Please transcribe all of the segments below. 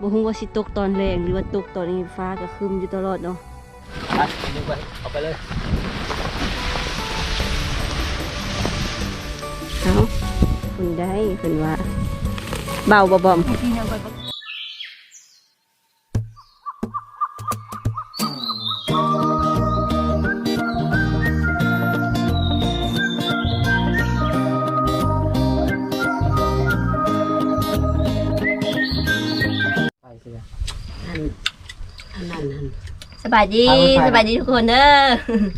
บ่ฮู้ว่าสิตกตอนแรงหรือว่าตกตอนนี้ฟ้าก็ครึมอยู่ตลอดเนาะไปดึงไปเอาไปเลยเอ้าคุณได้เพิ่นว่า เบาบ่บอม อันอันนั้นอัน สบายดีเอาไป สบายดีทุกคนเด้อ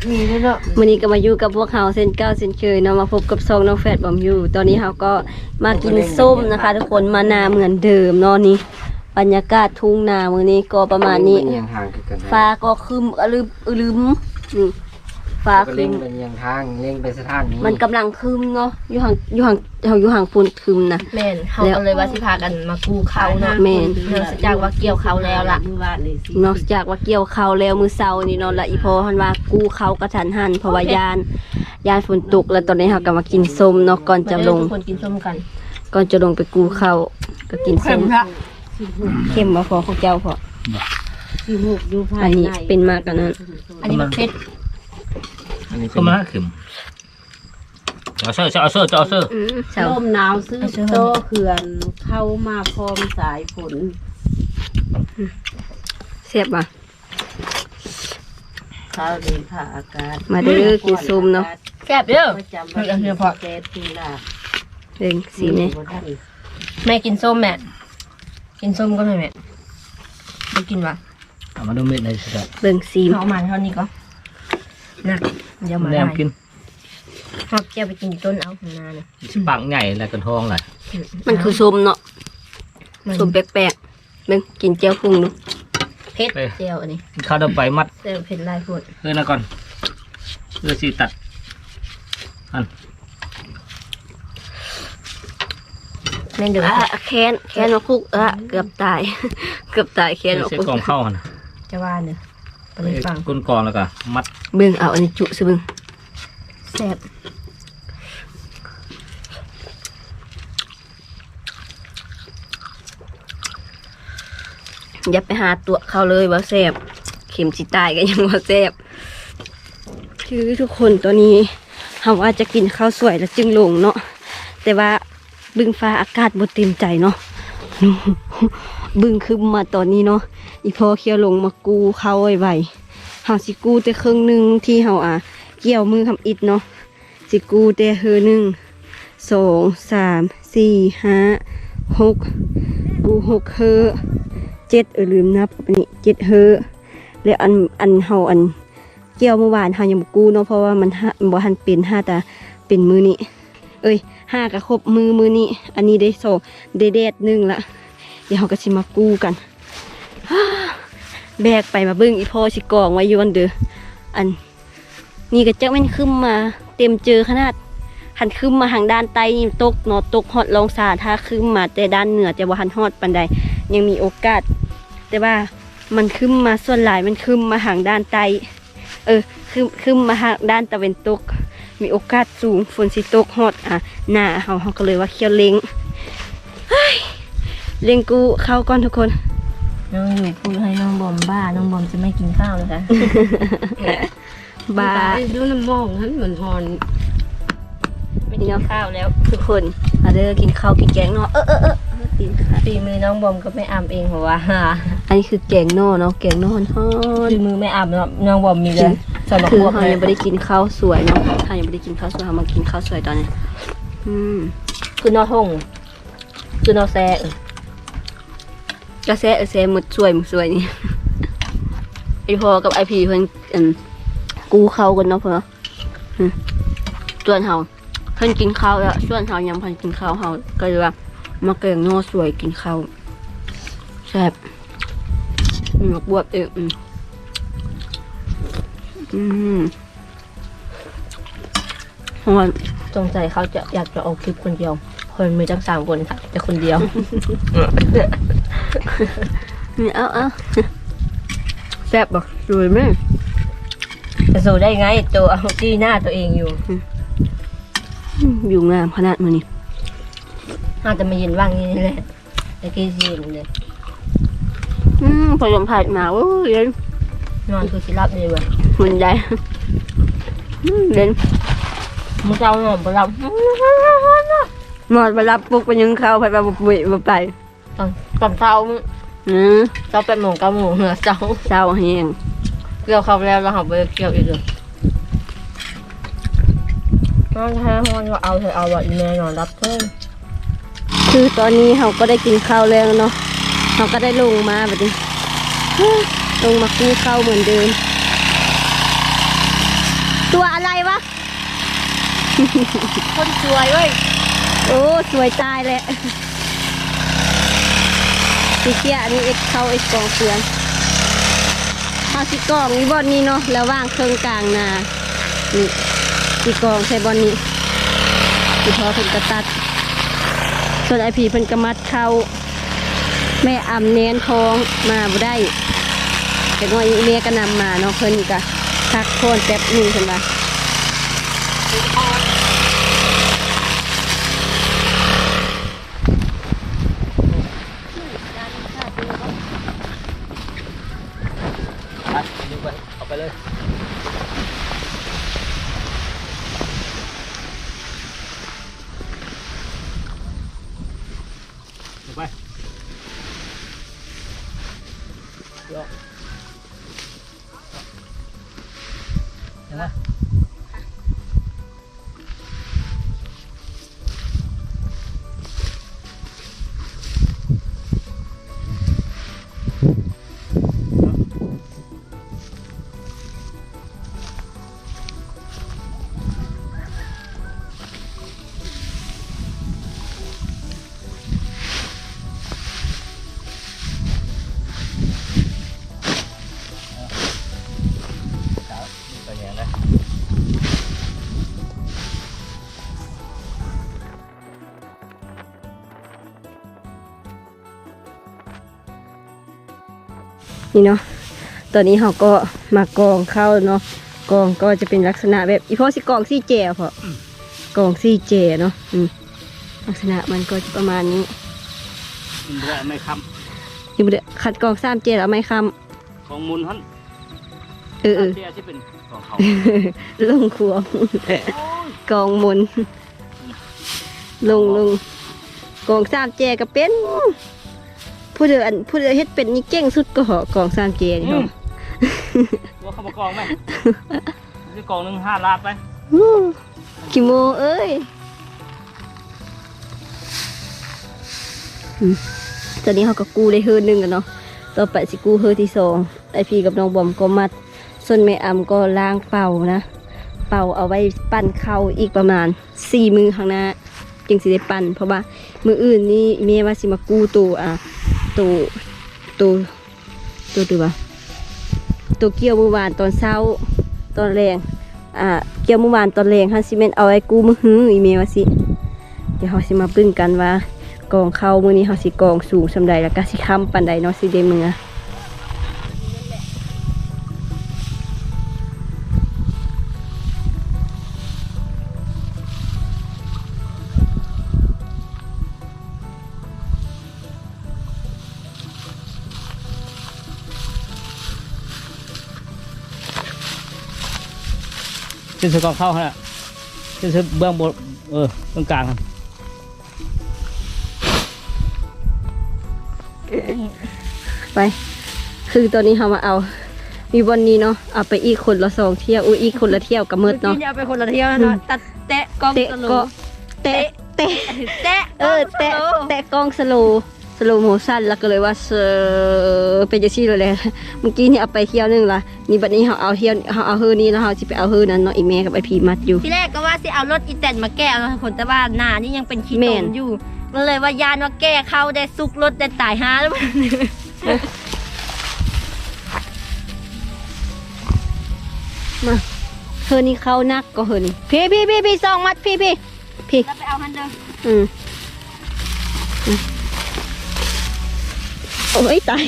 นี่เด้อเนาะวันนี้ก็มาอยู่กับพวกเขาเส้นเก้าเส้นเคยเนาะมาพบกับซองน้องแฟดบอมอยู่ ตอนนี้เขาก็มากินส้มนะคะ ทุกคนมานาเหมือนเดิมเนาะนี่บรรยากาศทุ่งนามือนี้ก็ประมาณนี้เอียงทางคือกันนะฟ้าก็ครึมอลืมอลืมนี่ ฟ้าก็ครึเล่งมเป็นเอียงทางเล่งไปสถานนี้มันกำลังครึมเนาะอยู่ห่างอยู่ห่างเขาอยู่ห่างฝุ่นครึมนะ แม่นเขาแล้วก็เลยว่าสิพากันมากู้เขาเนาะแม่น เนื่องจากว่าเกี่ยวเขาแล้วล่ะมือวาดเลยสินอกจากว่าเกี่ยวเขาวแล้วมือเศร้านี่เนาะและอีพอหันว่ากู้เขากระทันหันเพราะว่ายานยานฝนตกแล้วตอนนี้เขาก็มากินส้มเนาะก่อนจะลงทุกคนกินส้มกันก่อนจะลงไปกู้เขาวก็กินส้มละเข้มมาพอของเจ้าพอสิหกอยู่ภาอัยนในนี้เป็นมากกันนั้นอันนี้มันเผ็ด อันนี้เป็ก็นมาขึ้นเอาเสื้อเอาเสื้อเอาเสื้ออืมเศร้าลมหนาวซื้อโตเขื่อนเข้ามาพร้อมสายฝนเสียบมาข้าวเลยค่ะอากาศมาเด้อกินส้มเนาะ แซ่บเด้อประจำวันที่แก๊สตุลาเองสีนี่บ่ทันแม่กินส้มแม่กินส้มก็หน่อยแม่ไม่กินวะเอามาดูเม็ดในสิครับเบิ่งสีเขาเอามาเท่านี้ก็ นักเดี๋ยวมาแนได้มกินชอบเกี่ยวไปกินต้นเอาข้างหน้าเนี่ยปังใหญ่แล้วกันทองเลยมันคือส้มเนาะมันส้มแปลกๆเบิ่งกินเจียวพุงดูเผ็ดเจียวอันนี้เข้าเดินไปมัดเจียวเผ็ดหลายพูดเพื่อนนะก่อนเพื่อสีตัดอันแม่นเดือดอะแค้นแค้นมาคุกอะเกือบตาย เกือบตายแค้นมาเส้นคุกกองเข้าหันจะว่าเด้อตอนนี้ฟังก้นกองแล้วก็มัด เบิ่งเอาอันนี้จุซิเบิ่งแซ่บอย่าไปหาตัวเขาเลยว่าแซ่บเข็มสิตายก็ยังว่าแซ่บคือทุกคนตัวนี้เฮาว่าจะกินข้าวสวยแล้วจึงลงเนาะแต่ว่าบึงฟ้าอากาศบ่เต็มใจเนาะบึงคือมาตอนนี้เนาะอีพอเคียวลงมากูเข้าไว้ไว เฮาสิกู้แต่ครึ่งหนึ่งที่เฮาอะ เกี่ยวมือทำอิดเนาะสิกู้แต่เฮอหนึ่งสองสามสี่ห้าหกกูหกเฮอเจ็ดเออลืมนับอันนี้เจ็ดเฮอแล้วอันอันเฮาอันเกี่ยวเมื่อวานเฮายังบ่กู้เนาะเพราะว่ามันห้าบ่ทันเป็นห้าแต่เป็นมือนี้เอ้ยห้าก็ครบมือมือนี้ อันนี้ได้สองได้แดดหนึ่งละเดี๋ยวเฮาก็สิมากู้กัน แบกไปมาบิ่งอีพ่อสิกองไว้อยู่อันเด้ออัน นี่ก็จะแม่นขึ้นมาเต็มเจอขนาดหันขึ้นมาทางด้านใต้นี่ตกเนอตกฮอดลองสาถ้าขึ้นมาแต่ด้านเหนือจะว่าหันฮอดปันใดยังมีโอกาส แต่ว่ามันขึ้นมาส่วนหลายมันขึ้นมาทางด้านใต้เออขึ้นขึ้นมาทางด้านตะเวนตก มีโอกาสสูงฝนสิตกฮอดอะหน้าเฮาเฮาก็เลยว่าเคียวเล็งเฮ้ยเลงกูเข้าก่อนทุกคน น้องอยู่พูดให้น้องบอมบ้า น้องบอมจะไม่กินข้าวเลยค่ะ บาตดูน้ำมองหันเหมือนฮอนไม่กินข้าวแล้ว ทุกคนมาเด้อกินข้าวกินแกงเนาะเออเออเออเออตีนขาดฝีมือน้องบอมก็ไม่อำเองเพราะว่าอันนี้คือแกงโน่เนาะแกงโน่ฮอนฝีมือไม่อำเนาะน้องบอมมีเลยสอนมาคือพวกเขาเลยยังไม่ได้กินข้าวสวยเนาะเขายังไม่ได้กินข้าวสวยเขามากินข้าวสวยตอนนี้อืมคือนอทงคือนอแซ่เออ กระแสเออแสหมดสวยหมดสวยนี่ไอพอกับไอพีเพิ่นอืมกูเข้ากันเนาะเพื่อนส่วนเฮาเพิ่นกินข้าวแล้วส่วนเฮายังเพิ่นกินข้าวเฮาก็เลยว่ามาแกงน่สวยกินข้าวแซ่บอืมบวบเอออืมอืมฮอนจงใจเขาจะอยากจะออกคลิปคนเดียวคนมีตั้งสามคนค่ะแต่คนเดียว เอาเอาแซ่บบอกสวยไหมจะสู้ได้ไงตัวเอาจี้หน้าตัวเองอยู่อยู่งามขนาดมันนี่น่าจะมาเย็นว่างนี่แหละแต่กี้ซีนเลยอืมผสมผัดมาโอ้ยเย็นนอนคือสิรับดีเว้ยมันได้อืมเย็นมึงเจ้านอนบ่รับหมดไปรับปุ๊กไปยังเข้าไปแบบบุยบุไป ตอนตอนเช้ามึงอืมเช้าแปดโมงเก้าโมงเหนือเช้าเศร้าแห้งเกี่ยวเขาแล้วเราหับไปเกี่ยวอีกเลยนอนแท้ห้องก็เอาเถอะเอาแบบอีเมลนอนรับเพิ่มคือตอนนี้เราก็ได้กินข้าวแล้วเนาะเราก็ได้ลงมาแบบนี้ ลงมากู้ข้าวเหมือนเดิม ตัวอะไรวะ คนสวยเว้ย โอ้ สวยตายแหละ สีเขียอันนี้เอ็กเข้าเอ็กกองเสือนเอาสิกองนี่บอนนี้เนาะแล้วว่างเครื่องกลางนานี่สิกองใส่บอนนี้สิพอเพิ่นกระตัด ส่วนไอพีเพิ่นกระมัดเข้าแม่อำเน้นท้องมาบ่ได้แต่น้อยอีเมียก็นำมาเนาะเพิ่นก็พักโคนแป๊บหนึงเพิ่นว่า เดี๋ นี่เนาะตอนนี้เราก็มากองเข้าเนาะกองก็จะเป็นลักษณะแบบอีพ่อสิกองซี่เจอะพอกองซี่เจเนาะอืมลักษณะมันก็จะประมาณนี้ Mình đưa lại mày khăm ยังไม่ได้ขัดกองสามเจแล้วไม่ค Còn muốn hắn ำเออเออ Tia chứ bình Còn khẩu ลงครัวกองมนลงลงกองสามเจก็เป็น ผู้เดืออันผู้เดือเฮ็ดเป็นนี่เก่งสุดก็เหาะกองสามเจนี่เนาะ Có không có con mày Cái con nâng hai lát đấy อู้กิโมเอ้ยอืมตอนนี้เขาก็กู้ได้เฮือหนึ่งกันเนาะต่อไปสิกู้เฮือที่สองไอพี่กับน้องบอมก็มัด ส่วนแม่อำก็ล้างเป่านะ เป่าเอาไว้ปั้นเข้าอีกประมาณสี่มือข้างหน้าจึงสิได้ปั้นเพราะว่ามืออื่นนี่เมียว่าสิมากู้ตัวอะ ตัวตัวตัวตัวตัวเกี่ยวเมื่อวานตอนเช้าตอนแรงอ่าเกี่ยวเมื่อวานตอนแรงฮันซิเมนเอาไอ้กูมือหืออีเมลว่าสิเดี๋ยวเขาสิมาปึ้งกันว่ากองเข้ามือนี้เขาสิกองสูงสำใดแล้วก็สิค้ำปันใดเนาะสิเดมือ Trên sơ con khâu hả Trên sơ bơm bộ Ừ Bơm càng hả ไป คือตอนนี้เขามาเอา มีบอลนี้เนาะเอาไปอีกคนละสองเที่ยวอุ้ยอีกคนละเที่ยวกับมืดเนาะมื่อกี้เอาไปคนละเที่ยวแล้วเนาะตัดแตะกล้องเตะสโลก็ว์เตะเตะแตะเออแตะแตะกล้องสโลว์ส โลโมชั่นแล้วก็เลยว่าเซอร์เป็นจังซี่เลยแหละเมื่อกี้นี่เอาไปเที่ยวหนึงละนี่บัดนี้เขาเอาเที่ยวเขาเอาเฮือนี้แล้วเขาสิไปเอาเฮือนั้นเนาะอีเมกับไอพีมัดอยู่ทีแรกก็ว่าสิเอารถอีแตนมาแก้เอาผลแต่ว่าหน้านี่ยังเป็นขี้แม่ตนมอยู่มันเลยว่ายานว่าแก้เข้าได้ซุกรถได้ตายห้าแล้วมันมาเฮือนี้เข้านักก็เฮือนี้พี่พี่พี่พี่สองมัดพี่พี่พี่แล้วไปเอาฮันเดอร์อืมอืม โอ้ยตาย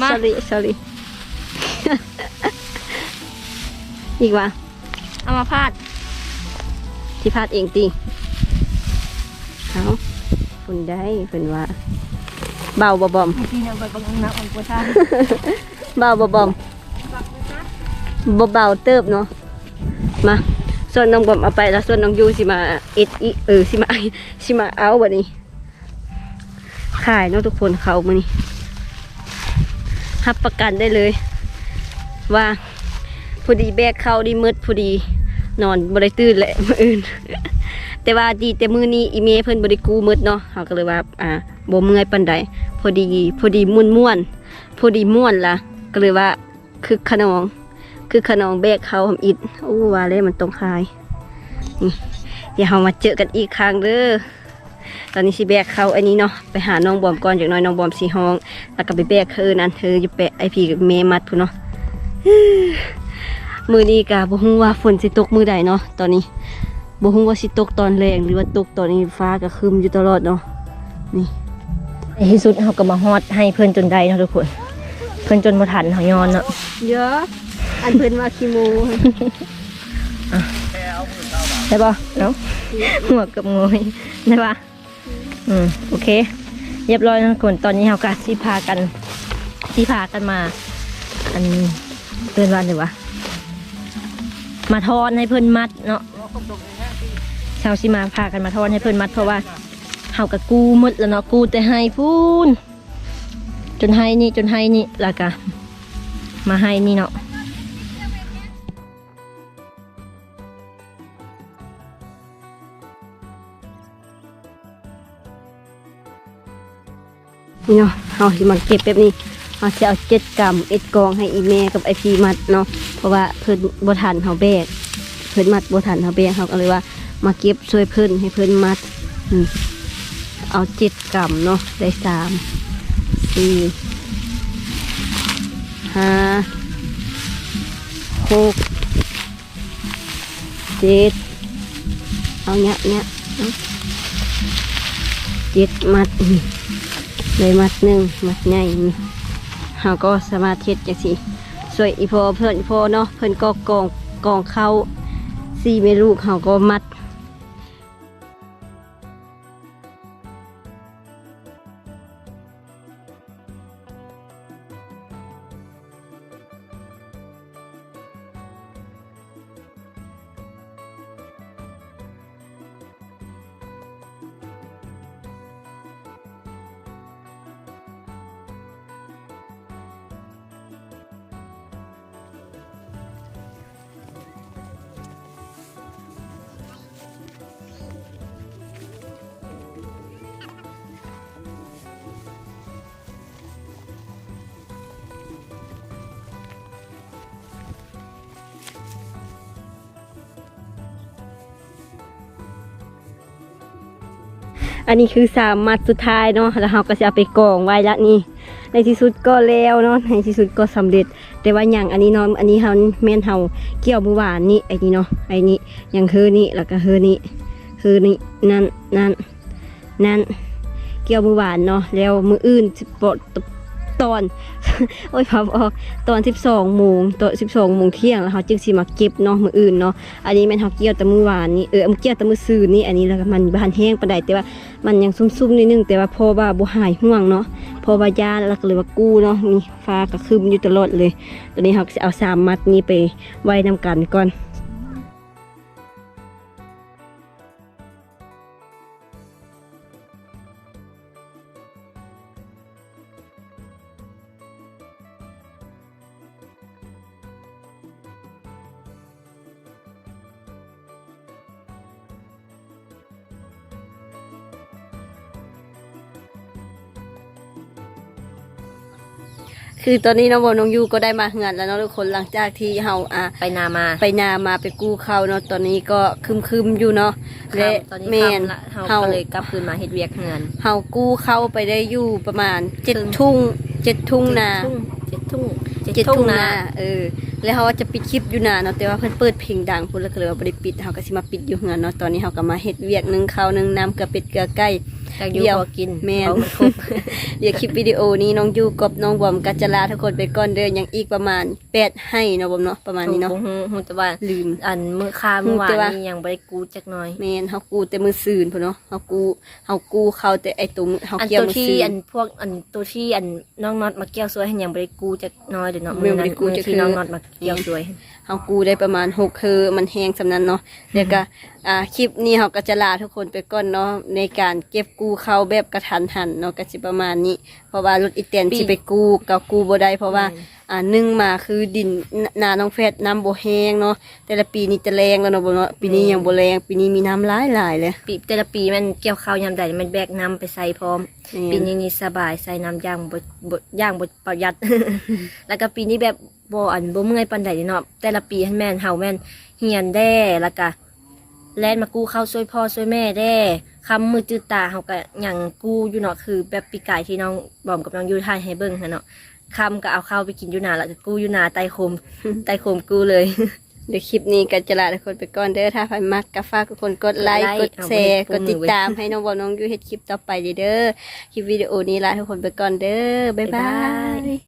มา sorry sorry อีกว่าเอามาพาดที่พลาดเองตีเอาคนได้เป็นว่า เบาบ่บอมที่นำไปบังน้ำอันกว่าท่านเบาบ่บอมบ่เบาเติบเนาะมาส่วนน้องบอมเอาไปแล้วส่วนน้องยูสิมาเอ็ดอีเออสิมาสิมาเอาบัดนี้ ขายเนาะทุกคนเขามานี่รับประกันได้เลย ว่าพอดีแบกเข้าดีมืดพอดีนอนบ่ได้ตื่นแหละมืออื่น แต่ว่าดีแต่มือนี้อีเมเพิ่นบ่ได้กู้มืดเนาะเฮาก็เลยว่าอ่าบ่เมื่อยปานใดพอดีพอดีม่วนๆพอดีม่วนล่ะก็เลยว่าคือขนอง คือขนองแบกเขาอิดอู้ว่าเลยมันตรงคายนี่เดี๋ยวเรามาเจอกันอีกครั้งเด้อ ตอนนี้สิแบกเขาอันนี้เนาะไปหาน้องบอมก่อนจากหน้อยน้องบอมสีห้อง แล้วก็ไปแบกเธอนั้นเธออยู่แปะไอพีกับเมมัดพูนเนาะมือนี้กะบ่ฮู้ว่าฝนสิตกมือใดเนาะตอนนี้บ่ฮู้ว่าสิตกตอนแรงหรือว่าตกตอนนี้ฟ้าก็ครึมอยู่ตลอดเนาะนี่ในที่สุดเขาก็มาฮอดให้เพื่อนจนได้เนาะทุกคน เพื่อนจนบ่ทันเขายอนเนาะเยอะอันเพิ่นว่าขี้โมได้ปะเนาะหัวกับงอยได้ปะ อืมโอเค เรียบร้อยทุกคนตอนนี้เขาก็สิพากันสิพากันมา อันเตือนวันหรือวะมาทอนให้เพื่อนมัดเนาะชาวชิมาพากันมาทอนให้เพื่อนมัดเพราะว่าเขากับกูมดแล้วเนาะกูแต่ให้พูนจนให้นี่จนให้นี่ล้วก็มาให้นี่เนาะ นี่เนาะเฮาสิมาเก็บแบบนี้เฮาสิเอาเจ็ดกรัมเอ็ดกองให้อีแม่กับไอพีมัดเนาะเพราะว่าเพิ่นบทันเฮาแบกเพิ่นมัดบทันเฮาแบกเฮาก็เลยว่ามาเก็บช่วยเพิ่นให้เพิ่นมัดเอาเจ็ดกรัมเนาะได้สามสี่ห้าหกเจ็ดเอาเนี้ยเนี้ยเอาเจ็ดมัดนี่ เลยมัดหนึ่งมัดใหญ่นี่เราก็สามารถเฮ็ดจังสิสวยอีพอเพื่อนอีพอเนาะเพื่อนก็กองกองเข้าซีเมลูกเขาก็มัด อันนี้คือสามมัดสุดท้ายเนาะแล้วเราก็จะเอาไปกองไว้ละนี่ ในที่สุดก็แล้วเนาะในที่สุดก็สำเร็จ แต่ว่าอย่างอันนี้เนาะอันนี้เฮาแม่นเฮาเกี่ยวเมื่อวานนี่ไอ้นี่เนาะไอ้นี่อย่างเฮอนี่แล้วก็เฮอนี่เฮอนี่นั่นนั่นนั่นเกี่ยวเมื่อวานเนาะแล้วมืออื่นสิบ ตอน โอ้ยพับออกตอน 12โมงตอน12โมงเที่ยงแล้วเขาจึงสิมาเก็บเนาะมืออื่นเนาะอันนี้แม่นเฮาเกี่ยวแต่มื้อวานนี้เออเอาเกี่ยวแต่มื้อซื่อนี่อันนี้แล้วก็มันบ่ทันแห้งปานใดแต่ว่ามันยังซุ่มๆนิดนึงแต่ว่าพอว่าบ่หายห่วงเนาะพอว่ายาแล้วก็เลยว่ากู้เนาะมีฟ้าก็คึมอยู่ตลอดเลยตอนนี้เราจะเอาสามมัดนี้ไปไว้นำกันก่อน คือตอนนี้น้องบอลน้องยูก็ได้มาเหือนแล้วเนาะทุกคนหลังจากที่เฮาอะไปนามาไปนามาไปกู้เขาวเนาะตอนนี้ก็คึมๆอยู่เนาะและตอนนี้แมนค่ำละเฮาเฮาก็เลยกลับคืนมาเฮ็ดเวียกเงินเฮากู้เข้าไปได้อยู่ประมาณเจ็ดทุ่งเจ็ดทุ่งนาเจ็ดทุ่งเจ็ดทุ่งนาเออ แล้วเขาจะปิดคลิปอยู่นาเนาะแต่ว่าเพิ่นเปิดเพลงดังพุ่นแล้วก็เลยว่าบ่ได้ปิดเฮาก็สิมาปิดอยู่เฮือนเนาะตอนนี้เฮาก็มาเฮ็ดเวียกหนึงข้าวหนึงน้ำเกลือเป็ดเกลือไก่ จากอยู่เดี๋ยวพอกินแม่น เอามันครบ เดี๋ยวคลิปวิดีโอนี้น้องยูกับน้องบอมกัจจลาทุกคนไปก่อนเดินยังอีกประมาณแปดให้เนาะบอมเนาะประมาณนี้เนาะถูกหูหูแต่ว่าลืม อันมื้อค่าเมื่อวาแต่นว่านี้ยังบ่ได้กูจักหน่อย แม่นเฮากูแต่มือซืนพุ่นเนาะเฮากูเฮากูเข้าแต่ไอ้ตัวมือเฮาอันเกี่ยวตัวมือที่ซือันน พวกอันตัวที่อันน้องน็อตมาเกี่ยวสวยให้ยังบ่ได้กูจักหน้อยเด้อเนาะไม่ได้กู้จักมื้อที่คือน้องน็อตมาเกี่ยวสวย เฮากูได้ประมาณ6คือมันแห้งสำนั้นเนาะเดี๋ยวก็ อ่าคลิปนี้เฮาก็จะลาทุกคนไปก่อนเนาะในการเก็บกู้เข้าแบบกระทันหันเนาะก็สิประมาณนี้ เพราะว่ารถอีแตนสิไปกู้ก็กู้บ่ได้เพราะว่าอ่าหนึ่งมาคือดินนาน้องแฟดน้ำบ่แห้งเนาะแต่ละปีนี้จะแรงแล้วเนาะบ่เนาะปีนี้ยังบ่แรงปีนี้มีน้ำหลายหลายๆเลย ปีแต่ละปีมันเกี่ยวข้าวยามใดมันแบกน้ำไปใส่พร้อมแม่นปีนี้นี่สบายใส่น้ำย่างบ่บ่ย่างบ่ประหยัด แล้วก็ปีนี้แบบบ่อันบ่เมื่อยปานใดเนาะแต่ละปีหันแม่นเฮาแม่นเฮียนแด้แล้วก็ แล่นมากู้ข้าวช่วยพ่อช่วยแม่แด้คำมือจืดตาเฮาก็หยังกู้อยู่เนาะคือ แบบปีกายที่น้องบอมกับน้องยูถ่ายให้เบิ่งหั่นเนาะคำก็เอาข้าวไปกินอยู่นาแล้วก็กู้อยู่นาไตโคมไตโคมกู้เลยเดี๋ยวคลิปนี้ก็จะลาทุกคนไปก่อนเด้อถ้าใครมักก็ฝากทุกคนกดไลค์กดไลค์กดแชร์เอากไว้ดติดปุ่มมือไว้ตามให้น้องบอลน้องยูเฮ็ดคลิปต่อไปเด้อคลิปวิดีโอนี้ลาทุกคนไปก่อนเด้อบ๊ายบาบ๊ายบายย